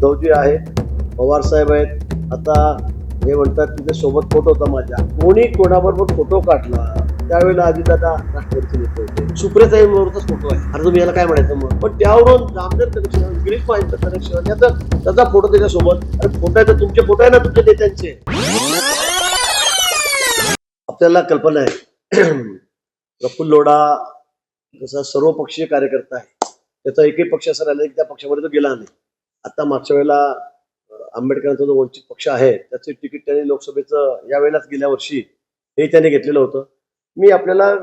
उद्धवजी आहेत पवार साहेब आहेत. आता हे म्हणतात तिथे सोबत फोटो होता माझ्या. कोणी कोणाबरोबर फोटो काढला त्यावेळेला अजितदादा राष्ट्रवादीचे नेते होते. सुप्रियाताई बरोबरच फोटो आहे. अरे तुम्ही याला काय म्हणायचं मग? पण त्यावरून जामनेर कनेक्शन गिरीश महाजनचं कनेक्शन याचा त्याचा फोटो त्याच्यासोबत. अरे फोटो आहे तर तुमचे फोटो आहे ना तुमच्या नेत्यांचे. आपल्याला कल्पना आहे. प्रफुल लोढा जसा सर्वपक्षीय कार्यकर्ता आहे. त्याचा एकही पक्ष असा राहिला की त्या पक्षामध्ये तो गेला नाही. आता मागच्या वेळेला आंबेडकरांचा जो वंचित पक्ष आहे त्याचे तिकीट त्यांनी लोकसभेचं या वेळेलाच गेल्या वर्षी हे त्याने घेतलेलं होतं. मी आपल्याला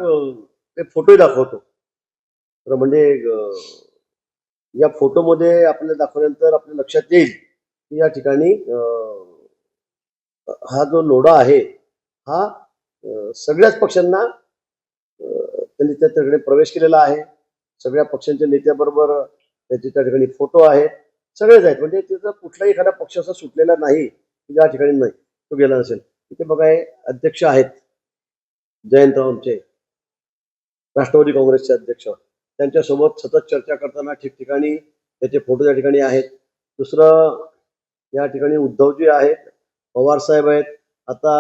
ते फोटोही दाखवतो. तर म्हणजे या फोटोमध्ये आपल्याला दाखवल्यानंतर आपल्या लक्षात येईल की या ठिकाणी हा जो लोढा आहे हा सगळ्याच पक्षांना त्यांनी त्या ठिकाणी प्रवेश केलेला आहे. सगळ्या पक्षांच्या नेत्याबरोबर त्याचे त्या ठिकाणी फोटो आहेत. सगळेच आहेत. म्हणजे त्याचा कुठलाही एखादा पक्ष असा सुटलेला नाही की ज्या ठिकाणी नाही तो गेला नसेल. इथे बघा अध्यक्ष आहेत. जयंतराव आमचे. राष्ट्रवादी काँग्रेसचे अध्यक्ष. त्यांच्यासोबत सतत चर्चा करताना ठिकठिकाणी त्याचे फोटो त्या ठिकाणी आहेत. दुसरं या ठिकाणी उद्धवजी आहेत. पवार साहेब आहेत. आता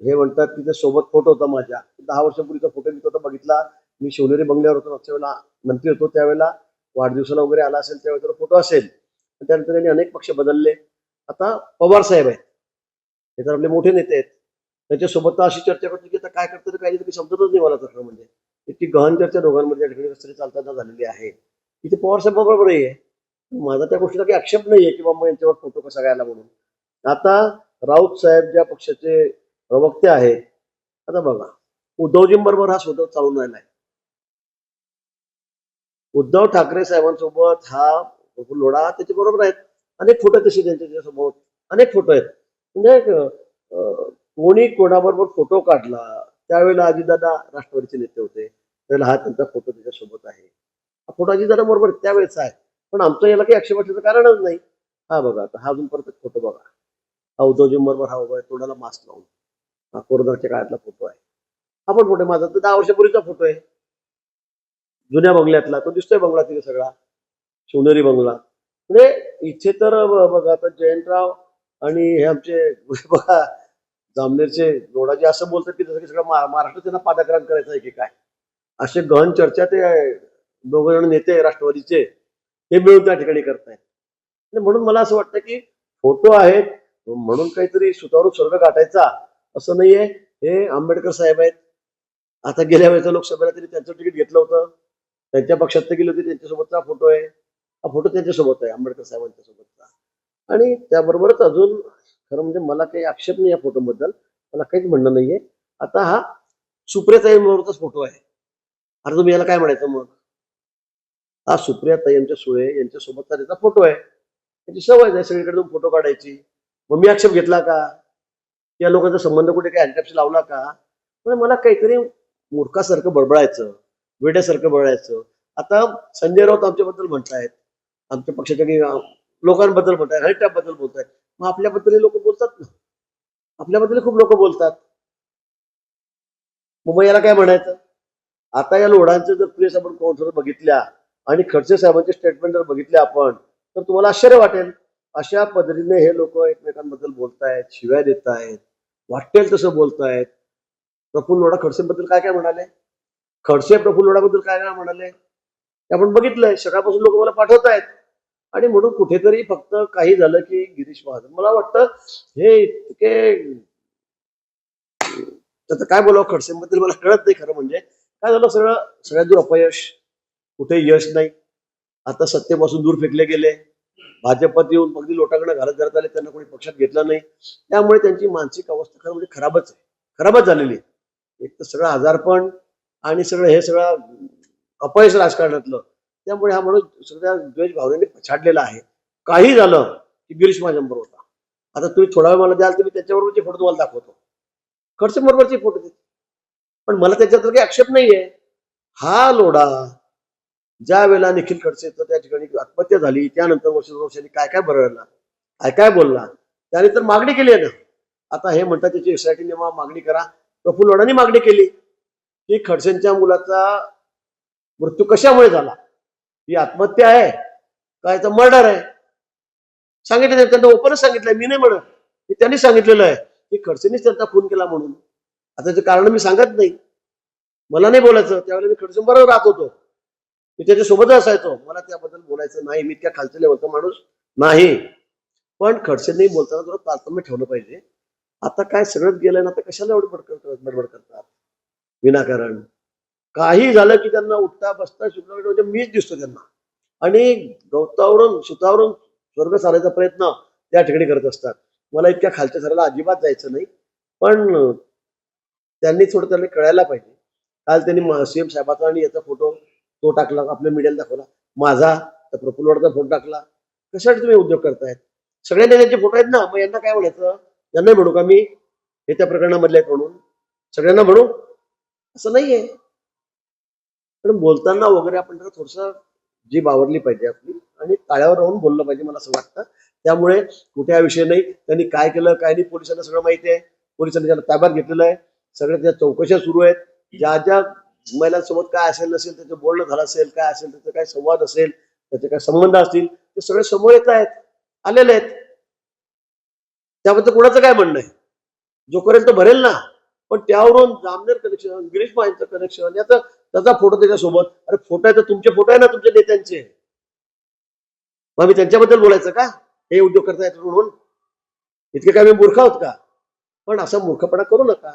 हे म्हणतात तिथे सोबत फोटो होता माझ्या. दहा वर्षापूर्वीचा फोटो मी तो बघितला. मी शिवनेरी बंगल्यावर होतो. मागच्या वेळेला मंत्री होतो त्यावेळेला. वाढदिवसाला वगैरे आला असेल त्यावेळेला फोटो असेल. त्यानंतर त्यांनी अनेक पक्ष बदलले. आता पवार साहेब आहेत. हे तर आपले मोठे नेते आहेत. त्यांच्यासोबत तर अशी चर्चा करतो की आता काय करतात काय नाही समजतच नाही मला तर म्हणजे. इतकी गहन चर्चा दोघांमध्ये या ठिकाणी चालताना झालेली आहे. इथे पवार साहेब बरोबरही आहे माझा त्या गोष्टीला काही आक्षेप नाही आहे की बाबा यांच्यावर फोटो कसा घ्यायला म्हणून. आता राऊत साहेब ज्या पक्षाचे प्रवक्ते आहेत आता बघा उद्धवजींबरोबर हा स्वतः चालून राहिला आहे. उद्धव ठाकरे साहेबांसोबत हा लोढा त्याच्या बरोबर आहेत. अनेक फोटो तसे त्यांच्यासमोर. अनेक फोटो आहेत. म्हणजे कोणी कोणाबरोबर फोटो काढला त्यावेळेला अजितदादा राष्ट्रवादीचे नेते होते. त्याला हा त्यांचा फोटो त्याच्यासोबत आहे. हा फोटो अजितदादा बरोबर त्यावेळेचा आहे. पण आमचं याला काही आक्षेप असल्याचं कारणच नाही. हा बघा आता हा अजून परत फोटो बघा. हा उद्धवजी बरोबर हा उभा आहे तोंडाला मास्क लावून. हा कोरोनाच्या काळातला फोटो आहे. हा पण फोटो आहे. माझा तर दहा वर्षापूर्वीचा फोटो आहे. जुन्या बंगल्यातला. तो दिसतोय बंगला तिथे सगळा. शिवनेरी बंगला. म्हणजे इथे तर बघा आता जयंतराव आणि हे आमचे बघा जामनेरचे नोडाजी असं बोलतात की जसं की सगळं महाराष्ट्र त्यांना पादाक्रांत करायचं आहे की काय? असे गहन चर्चा ते दोघ जण नेते राष्ट्रवादीचे हे मिळून त्या ठिकाणी करतायत. आणि म्हणून मला असं वाटतं की फोटो आहेत म्हणून काहीतरी सुतारू स्वर्ग गाठायचा असं नाहीये. हे आंबेडकर साहेब आहेत. आता गेल्या वेळेचा लोकसभेला त्यांनी त्यांचं तिकीट घेतलं होतं. त्यांच्या पक्षात गेले होते त्यांच्यासोबतचा फोटो आहे. हा फोटो त्याच्यासोबत आहे आंबेडकर साहेबांच्या सोबतचा. आणि त्याबरोबरच अजून खरं म्हणजे मला काही आक्षेप नाही या फोटोबद्दल मला काहीच म्हणणं नाहीये. आता हा सुप्रियाताईंबरोबरचाच फोटो आहे. अरे तुम्ही याला काय म्हणायचं मग? हा सुप्रियाताई यांच्या सुळे यांच्यासोबतचा त्याचा फोटो आहे. त्याची सवय आहे सगळीकडे तुम्ही फोटो काढायची. मग मी आक्षेप घेतला का? या लोकांचा संबंध कुठे काही हँडकॅपशी लावला का? पण मला काहीतरी मूर्खासारखं बडबडायचं वेड्यासारखं बडबडायचं आता संजय राऊत आमच्याबद्दल म्हणतायत आमच्या पक्षाच्या काही बोलत आहेत हरिटाबद्दल बोलत आहेत मग आपल्याबद्दल लोक बोलतात ना? आपल्याबद्दल खूप लोक बोलतात. मुंबई याला काय म्हणायचं? आता या लोढांचे जर प्रेस आपण काउन्सिलर बघितल्या आणि खडसे साहेबांचे स्टेटमेंट जर बघितले आपण तर तुम्हाला आश्चर्य वाटेल. अशा पद्धतीने हे लोक एकमेकांबद्दल बोलतायत शिव्या देत आहेत वाटेल तसं बोलतायत. प्रफुल्ल लोढा खडसेबद्दल काय काय म्हणाले? खडसे प्रफुल्ल लोढाबद्दल काय काय म्हणाले? ते आपण बघितलंय. सकाळपासून लोक मला पाठवत आहेत आणि म्हणून कुठेतरी फक्त काही झालं की गिरीश महाजन. मला वाटतं हे इतके त्याचं काय बोलावं खडसेंबद्दल मला कळत नाही खरं म्हणजे. काय झालं सगळं सगळ्यात दूर अपयश. कुठे यश नाही. आता सत्तेपासून दूर फेकले गेले. भाजपात येऊन अगदी लोटाकडे घरात घरात आले त्यांना कोणी पक्षात घेतलं नाही. त्यामुळे त्यांची मानसिक अवस्था खरं म्हणजे खराबच आहे. खराबच झालेली एक तर सगळं आजारपण आणि सगळं हे सगळं अपयश राजकारणातलं. त्यामुळे हा माणूस सगळ्या द्वेष भावनेने पछाडलेला आहे. काही झालं की गिरीश माझ्याबरोबर होता. आता तुम्ही थोडा वेळ मला द्याल तर मी त्याच्याबरोबरचे फोटो तुम्हाला दाखवतो. खडसे बरोबरचे फोटो देते. पण मला त्याच्यात काही आक्षेप नाहीये. हा लोढा ज्या वेळेला निखिल खडसेचं त्या ठिकाणी आत्महत्या झाली त्यानंतर वर्ष वर्षांनी काय काय बरळला काय काय बोलला त्याने तर मागणी केली आहे ना. आता हे म्हणतात त्याची एसआयटी नेमा मागणी करा. प्रफुल्ल लोढांनी मागणी केली. की खडसेंच्या मुलाचा मृत्यू कशामुळे झाला? ही आत्महत्या आहे. काय तर मर्डर आहे. सांगितलं नाही, त्यांना ओपनच सांगितलंय. मी नाही म्हणत. हे त्यांनी सांगितलेलं आहे की खडसेंनीच त्यांचा फोन केला म्हणून. आता ते कारण मी सांगत नाही. मला नाही बोलायचं. त्यावेळेला मी खडसे बरोबर राहत होतो. मी त्याच्या सोबतच असायचो. मला त्याबद्दल बोलायचं नाही. मी इतक्या खालच्या लेवलचा माणूस नाही. पण खडसेंनी बोलताना थोडं तारतम्य ठेवलं पाहिजे. आता काय सगळंच गेलंय ना आता कशाला एवढं बडबड करतात? विनाकारण. काही झालं की त्यांना उठता बसता शुक्र म्हणजे मीच दिसतो त्यांना. आणि गवतावरून सुतावरून स्वर्ग सारायचा प्रयत्न त्या ठिकाणी करत असतात. मला इतक्या खालच्या सरायला अजिबात जायचं नाही पण त्यांनी थोडं त्यांना कळायला पाहिजे. काल त्यांनी सीएम साहेबाचा आणि याचा फोटो तो टाकला आपल्या मीडियाला दाखवला. माझा तर प्रफुल्लवाडचा फोटो टाकला. कशासाठी तुम्ही उद्योग करतायत? सगळ्या नेत्यांचे फोटो आहेत ना मग यांना काय म्हणायचं? यांना म्हणू का मी? हे त्या प्रकरणामधले आहेत म्हणून सगळ्यांना म्हणू? असं नाहीये. पण बोलताना वगैरे आपण त्याला थोडस जी बावरली पाहिजे आपली आणि ताळ्यावर राहून बोललं पाहिजे मला असं वाटतं. त्यामुळे कुठे हा विषय नाही. त्यांनी काय केलं काय नाही पोलिसांना सगळं माहिती आहे. पोलिसांनी त्याला ताब्यात घेतलेलं आहे. सगळ्या त्या चौकशा सुरू आहेत. ज्या ज्या महिलांसोबत काय असेल नसेल त्याचं बोलणं झालं असेल काय असेल त्याचा काय संवाद असेल त्याचे काय संबंध असतील ते सगळे समोर येत आहेत. आलेले आहेत. त्याबद्दल कोणाचं काय म्हणणं आहे? जोपर्यंत भरेल ना. पण त्यावरून जामनेर कनेक्शन गिरीश महाजनचं कनेक्शन याचं त्याचा फोटो त्याच्यासोबत. अरे फोटो आहे तर तुमचे फोटो आहे ना तुमच्या नेत्यांचे. मग मी त्यांच्याबद्दल बोलायचं का? हे उद्योग करता येतात म्हणून. इतके काय मी मूर्ख आहोत का? पण असा मूर्खपणा करू नका.